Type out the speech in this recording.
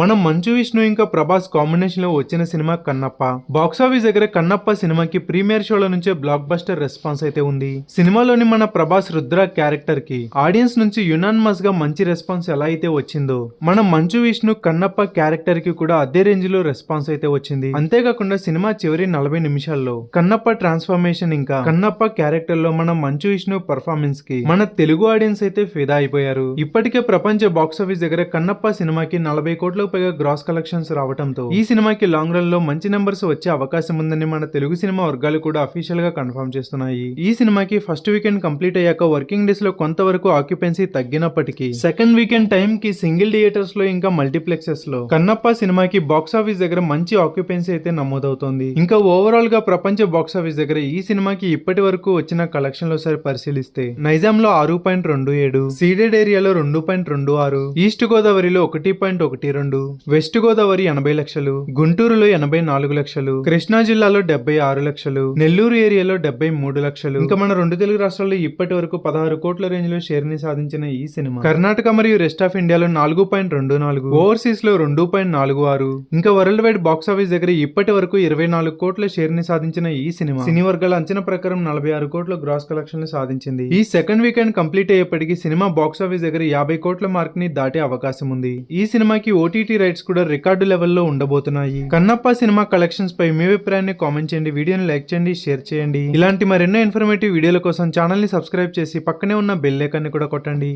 మనం మంచు విష్ణు ఇంకా ప్రభాస్ కాంబినేషన్లో వచ్చిన సినిమా కన్నప్ప. బాక్సాఫీస్ దగ్గర కన్నప్ప సినిమాకి ప్రీమియర్ షోల నుంచే బ్లాక్ బస్టర్ రెస్పాన్స్ అయితే ఉంది. సినిమాలోని మన ప్రభాస్ రుద్ర క్యారెక్టర్కి ఆడియన్స్ నుంచి యునానిమస్గా మంచి రెస్పాన్స్ ఎలా అయితే వచ్చిందో మన మంచు విష్ణు కన్నప్ప క్యారెక్టర్కి కూడా అదే రేంజ్లో రెస్పాన్స్ అయితే వచ్చింది. అంతేకాకుండా సినిమా చివరి నలభై నిమిషాల్లో కన్నప్ప ట్రాన్స్ఫర్మేషన్ ఇంకా కన్నప్ప క్యారెక్టర్లో మన మంచు విష్ణు పర్ఫార్మెన్స్కి మన తెలుగు ఆడియన్స్ అయితే ఫిదా అయిపోయారు. ఇప్పటికే ప్రపంచ బాక్సాఫీస్ దగ్గర కన్నప్ప సినిమాకి నలభై కోట్లకు పైగా గ్రాస్ కలెక్షన్స్ రావడంతో ఈ సినిమాకి లాంగ్ రన్లో మంచి నెంబర్స్ వచ్చే అవకాశం ఉందని మన తెలుగు సినిమా వర్గాలు కూడా అఫీషియల్గా కన్ఫర్మ్ చేస్తున్నాయి. ఈ సినిమాకి ఫస్ట్ వీకెండ్ కంప్లీట్ అయ్యాక వర్కింగ్ డేస్లో కొంతవరకు ఆక్యుపెన్సీ తగ్గినప్పటికీ సెకండ్ వీకెండ్ టైం కి సింగిల్ థియేటర్స్లో ఇంకా మల్టీప్లెక్సెస్లో. కన్నప్ప సినిమాకి బాక్స్ ఆఫీస్ దగ్గర మంచి ఆక్యుపెన్సీ అయితే నమోదవుతోంది. ఇంకా ఓవరాల్గా ప్రపంచ బాక్స్ ఆఫీస్ దగ్గర ఈ సినిమాకి ఇప్పటి వరకు వచ్చిన కలెక్షన్లో సరి పరిశీలిస్తే నైజాం లో ఆరు పాయింట్ రెండు ఏడు సీడెడ్ ఏరియాలో రెండు పాయింట్ రెండు ఆరు ఈస్ట్ గోదావరిలో ఒకటి పాయింట్ ఒకటి రెండు వెస్ట్ గోదావరి ఎనభై లక్షలు గుంటూరులో ఎనభై నాలుగు లక్షలు కృష్ణా జిల్లాలో డెబ్బై ఆరు లక్షలు నెల్లూరు ఏరియాలో డెబ్బై మూడు లక్షలు. ఇంకా మన రెండు తెలుగు రాష్ట్రాల్లో ఇప్పటి వరకు పదహారు కోట్ల రేంజ్లో షేర్ని సాధించిన ఈ సినిమా. కర్ణాటక మరియు రెస్ట్ ఆఫ్ ఇండియాలో నాలుగు పాయింట్ రెండు నాలుగు ఓవర్సీస్లో రెండు పాయింట్ నాలుగు ఆరు ఇంకా వరల్డ్ వైడ్ బాక్స్ ఆఫీస్ దగ్గర ఇప్పటి వరకు ఇరవై నాలుగు కోట్ల షేర్ని సాధించిన ఈ సినిమా. సినీ వర్గాల అంచనా ప్రకారం నలభై ఆరు కోట్ల గ్రాస్ కలెక్షన్ సాధించింది. ఈ సెకండ్ వీకెండ్ కంప్లీట్ అయ్యేప్పటికీ సినిమా బాక్స్ ఆఫీస్ దగ్గర యాభై కోట్ల మార్క్ని దాటే అవకాశం ఉంది. ఈ సినిమాకి ఓటీ ఓటీటీ రైట్స్ కూడా రికార్డు లెవెల్లో ఉండబోతున్నాయి. కన్నప్ప సినిమా కలెక్షన్స్ పై మీ అభిప్రాయాన్ని కామెంట్ చేయండి వీడియోని లైక్ చేయండి షేర్ చేయండి. ఇలాంటి మరెన్నో ఇన్ఫర్మేటివ్ వీడియోల కోసం ఛానల్ని సబ్స్క్రైబ్ చేసి పక్కనే ఉన్న బెల్ ఐకాన్ని కూడా కొట్టండి.